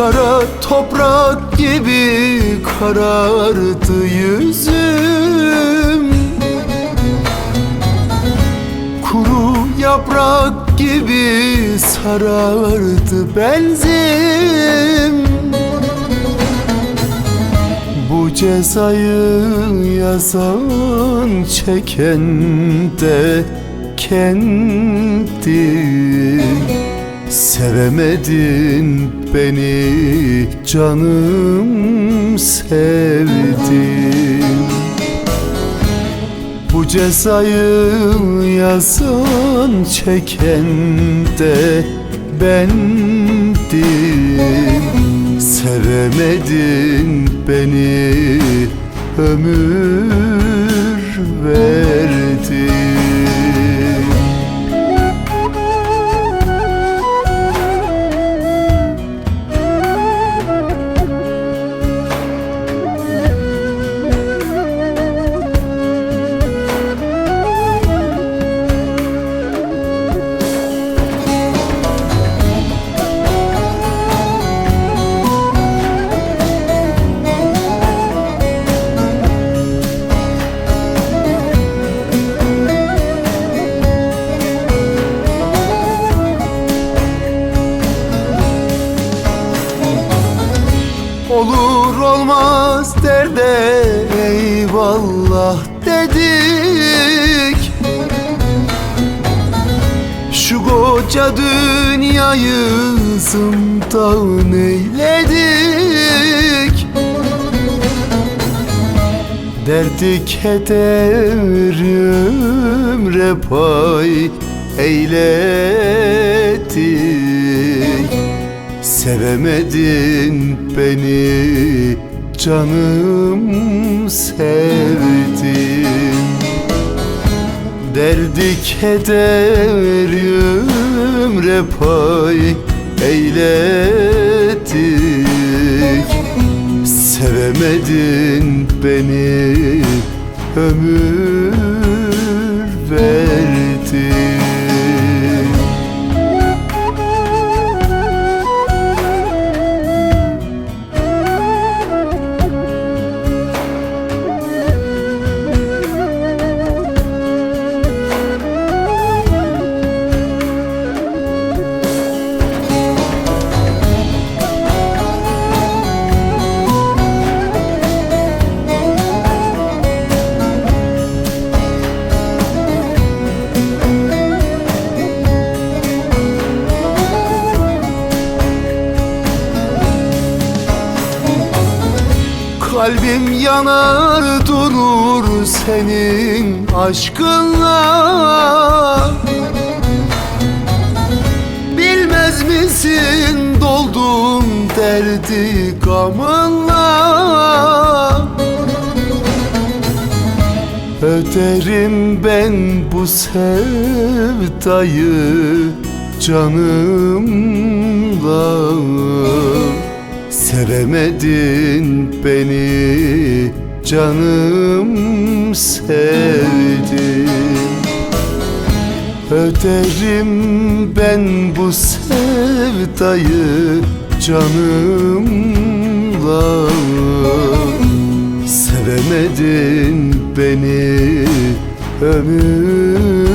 Kara toprak gibi karardı yüzüm. Kuru yaprak gibi sarardı benzim. Bu cezayı yazan çeken de kendi Sevemedin beni canım sevdim Bu cezayı yazan çeken de bendim. Sevemedin beni ömür verdin derde eyvallah dedik. Şu koca dünyayı zımdan eyledik. Derdi keder ömre pay eyledik Sevemedin beni canım sevdim. Derdi keder ömre pay eyledik Sevemedin beni ömür verdin Kalbim yanar durur senin aşkınla. Bilmez misin doldum derdi gamınla? Öderim ben bu sevdayı canımla Sevemedin beni canım sevdim Öderim ben bu sevdayı canımla. Sevemedin beni ömür